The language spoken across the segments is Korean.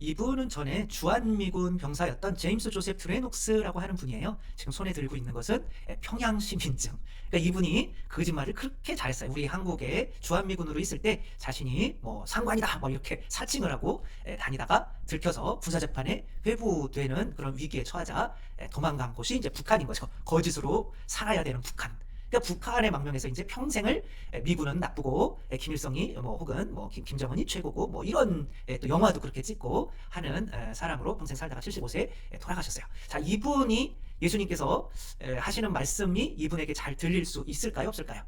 이분은 전에 주한미군 병사였던 제임스 조셉 드레녹스라고 하는 분이에요. 지금 손에 들고 있는 것은 평양 시민증. 그러니까 이분이 거짓말을 그렇게 잘했어요. 우리 한국에 주한미군으로 있을 때 자신이 뭐 상관이다 뭐 이렇게 사칭을 하고 에, 다니다가 들켜서 군사 재판에 회부되는 그런 위기에 처하자 에, 도망간 곳이 이제 북한인 거죠. 거짓으로 살아야 되는 북한. 그러니까 북한의 망명에서 이제 평생을 에, 미군은 나쁘고 에, 김일성이 뭐 혹은 뭐 김, 김정은이 최고고 뭐 이런 에, 또 영화도 그렇게 찍고 하는 에, 사람으로 평생 살다가 75세에 돌아가셨어요. 자 이분이 예수님께서 에, 하시는 말씀이 이분에게 잘 들릴 수 있을까요 없을까요?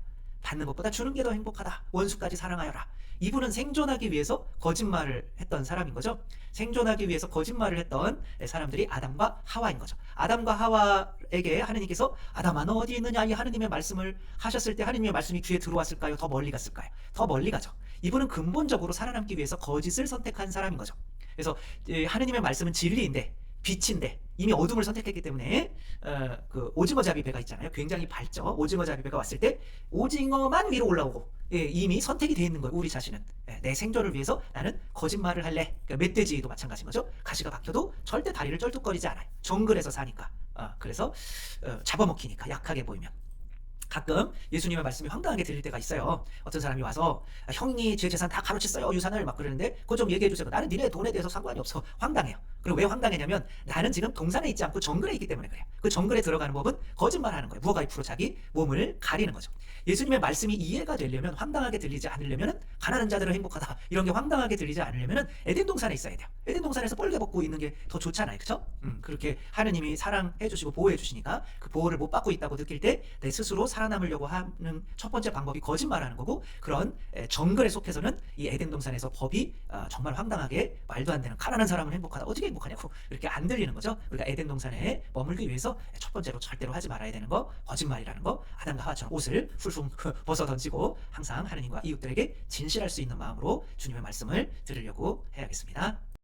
받는 것보다 주는 게 더 행복하다. 원수까지 사랑하여라. 이분은 생존하기 위해서 거짓말을 했던 사람인 거죠. 생존하기 위해서 거짓말을 했던 사람들이 아담과 하와인 거죠. 아담과 하와에게 하느님께서 아담아 너 어디 있느냐 이 하느님의 말씀을 하셨을 때 하느님의 말씀이 귀에 들어왔을까요? 더 멀리 갔을까요? 더 멀리 가죠. 이분은 근본적으로 살아남기 위해서 거짓을 선택한 사람인 거죠. 그래서 이 하느님의 말씀은 진리인데 빛인데 이미 어둠을 선택했기 때문에 어, 그 오징어 잡이 배가 있잖아요. 굉장히 밝죠. 오징어 잡이 배가 왔을 때 오징어만 위로 올라오고 예, 이미 선택이 돼 있는 거예요. 우리 자신은 예, 내 생존을 위해서 나는 거짓말을 할래. 그러니까 멧돼지도 마찬가지인 거죠. 가시가 박혀도 절대 다리를 쩔뚝거리지 않아요. 정글에서 사니까. 어, 그래서 어, 잡아먹히니까 약하게 보이면. 가끔 예수님의 말씀이 황당하게 들릴 때가 있어요. 어떤 사람이 와서 아, 형이 제 재산 다 가로챘어요 유산을 막 그러는데 그거 좀 얘기해 주세요. 나는 니네 돈에 대해서 상관이 없어. 황당해요. 그리고 왜 황당했냐면 나는 지금 동산에 있지 않고 정글에 있기 때문에 그래요. 그 정글에 들어가는 법은 거짓말하는 거예요. 무허가 2% 자기 몸을 가리는 거죠. 예수님의 말씀이 이해가 되려면 황당하게 들리지 않으려면은 가난한 자들은 행복하다 이런 게 황당하게 들리지 않으려면은 에덴 동산에 있어야 돼요. 에덴 동산에서 뻘개 벗고 있는 게 더 좋잖아요, 그렇죠? 음, 그렇게 하느님이 사랑해 주시고 보호해 주시니까 그 보호를 못 받고 있다고 느낄 때 내 스스로 살아남으려고 하는 첫 번째 방법이 거짓말하는 거고 그런 에, 정글에 속해서는 이 에덴 동산에서 법이 어, 정말 황당하게 말도 안 되는 가난한 사람은 행복하다 어떻게 행복하냐고 이렇게 안 들리는 거죠. 우리가 에덴 동산에 머물기 위해서 첫 번째로 절대로 하지 말아야 되는 거 거짓말이라는 거 아담과 하와처럼 옷을 훌훌 벗어 던지고 항상 하느님과 이웃들에게 진실할 수 있는 마음으로 주님의 말씀을 들으려고 해야겠습니다.